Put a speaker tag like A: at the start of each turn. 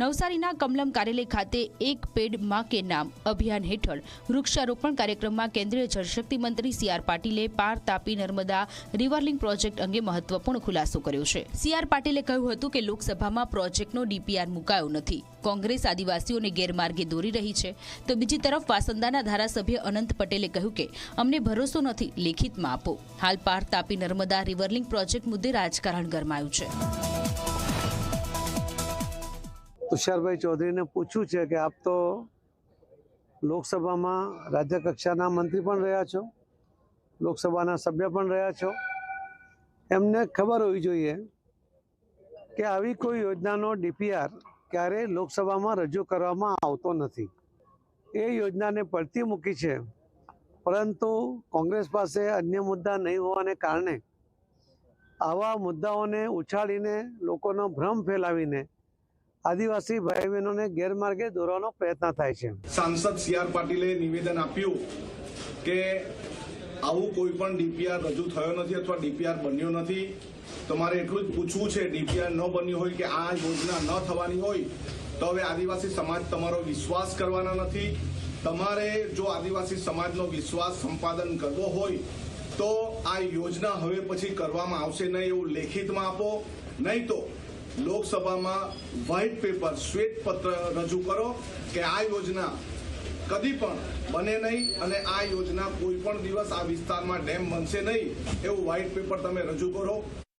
A: નવસારીના કમલમ કાર્યાલય ખાતે એક પેડમાં કે નામ અભિયાન હેઠળ વૃક્ષારોપણ કાર્યક્રમમાં કેન્દ્રીય જળશક્તિ મંત્રી સી આર પાટીલે પાર તાપી નર્મદા રિવરલિંગ પ્રોજેક્ટ અંગે મહત્વપૂર્ણ ખુલાસો કર્યો છે. સી આર પાટીલે કહ્યું હતું કે લોકસભામાં પ્રોજેક્ટનો ડીપીઆર મુકાયો નથી. કોંગ્રેસ આદિવાસીઓને ગેરમાર્ગે દોરી રહી છે. તો બીજી તરફ વાસંદાના ધારાસભ્ય અનંત પટેલે કહ્યું કે અમને ભરોસો નથી, લેખિતમાં આપો. હાલ પાર તાપી નર્મદા રિવરલિંગ પ્રોજેક્ટ મુદ્દે રાજકારણ ગરમાયું છે.
B: તુષારભાઈ ચૌધરીને પૂછ્યું છે કે આપ તો લોકસભામાં રાજ્ય કક્ષાના મંત્રી પણ રહ્યા છો, લોકસભાના સભ્ય પણ રહ્યા છો. એમને ખબર હોવી જોઈએ કે આવી કોઈ યોજનાનો ડીપીઆર ક્યારેય લોકસભામાં રજૂ કરવામાં આવતો નથી. એ યોજનાને પડતી મૂકી છે, પરંતુ કોંગ્રેસ પાસે અન્ય મુદ્દા નહીં હોવાને કારણે આવા મુદ્દાઓને ઉછાળીને લોકોનો ભ્રમ ફેલાવીને આદિવાસી ભાઈ બહેનોને ગેરમાર્ગે દોરવાનો પ્રયત્ન થાય છે.
C: સાંસદ સી આર પાટીલે નિવેદન આપ્યું કે આવું કોઈ પણ ડીપીઆર રજૂ થયો નથી અથવા ડીપીઆર બન્યો નથી. તમારે એટલું જ પૂછવું છે, ડીપીઆર ન બન્યું હોય કે આ યોજના ન થવાની હોય, તો હવે આદિવાસી સમાજ તમારો વિશ્વાસ કરવાના નથી. તમારે જો આદિવાસી સમાજનો વિશ્વાસ સંપાદન કરવો હોય, તો આ યોજના હવે પછી કરવામાં આવશે નહીં એવું લેખિતમાં આપો. નહીં તો લોકસભામાં વ્હાઇટ પેપર શ્વેત પત્ર રજૂ કરો કે આ યોજના કદી પણ બને નહીં અને આ યોજના કોઈ પણ દિવસ આ વિસ્તારમાં ડેમ બનશે નહીં એવું વ્હાઇટ પેપર તમે રજૂ કરો.